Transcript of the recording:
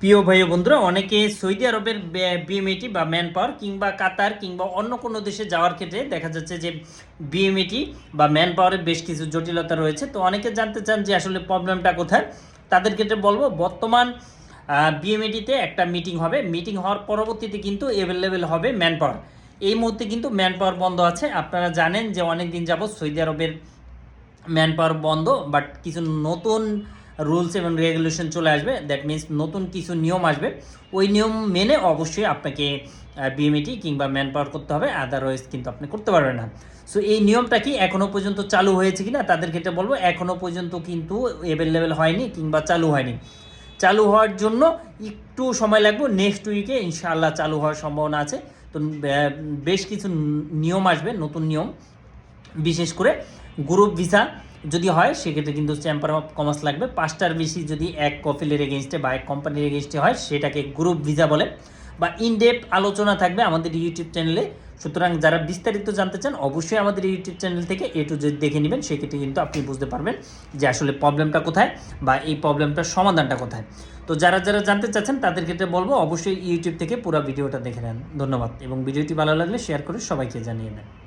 প্রিয় ভাই বন্ধুরা, অনেকে সৌদি আরবের বিএমএটি বা ম্যান পাওয়ার কিংবা কাতার কিংবা অন্য কোনো দেশে যাওয়ার ক্ষেত্রে দেখা যাচ্ছে যে বিএমএটি বা ম্যান পাওয়ারের বেশ কিছু জটিলতা রয়েছে। তো অনেকে জানতে চান যে আসলে প্রবলেমটা কোথায়। তাদের ক্ষেত্রে বলব, বর্তমান বিএমএটিতে একটা মিটিং হবে। মিটিং হওয়ার পরবর্তীতে কিন্তু অ্যাভেলেবেল হবে ম্যান পাওয়ার এই মুহূর্তে কিন্তু ম্যান পাওয়ার বন্ধ আছে। আপনারা জানেন যে অনেক দিন যাবৎ সৌদি আরবের ম্যান পাওয়ার বন্ধ বাট কিছু নতুন রুলস এবং রেগুলেশন চলে আসবে। দ্যাট মিন্স নতুন কিছু নিয়ম আসবে। ওই নিয়ম মেনে অবশ্যই আপনাকে বিএমইটি কিংবা ম্যান পাওয়ার করতে হবে আদারওয়াইজ কিন্তু আপনি করতে পারবেন না। সো এই নিয়মটা কি এখনও পর্যন্ত চালু হয়েছে কিনা, তাদের ক্ষেত্রে বলব এখনও পর্যন্ত কিন্তু অ্যাভেলেবেল হয়নি কিংবা চালু হয়নি। চালু হওয়ার জন্য একটু সময় লাগবে নেক্সট উইকে ইনশাআল্লাহ চালু হওয়ার সম্ভাবনা আছে। তো বেশ কিছু নিয়ম আসবে, নতুন নিয়ম। বিশেষ করে গ্রুপ ভিসা যদি হয়, সেক্ষেত্রে কিন্তু চেম্বার অফ কমার্স লাগবে। পাঁচটার বেশি যদি এক কফিলের এগেনস্টে বা এক কোম্পানির এগেনস্টে হয়, সেটাকে গ্রুপ ভিসা বলে। বা ইনডেপ আলোচনা থাকবে আমাদের ইউটিউব চ্যানেলে সুতরাং যারা বিস্তারিত জানতে চান, অবশ্যই আমাদের ইউটিউব চ্যানেল থেকে এ টু জেড দেখে নেবেন। সেক্ষেত্রে কিন্তু আপনি বুঝতে পারবেন যে আসলে প্রবলেমটা কোথায় বা এই প্রবলেমটার সমাধানটা কোথায়। তো যারা যারা জানতে চাচ্ছেন, তাদের ক্ষেত্রে বলব, অবশ্যই ইউটিউব থেকে পুরো ভিডিওটা দেখে নেন। ধন্যবাদ। এবং ভিডিওটি ভালো লাগলে শেয়ার করে সবাইকে জানিয়ে দেন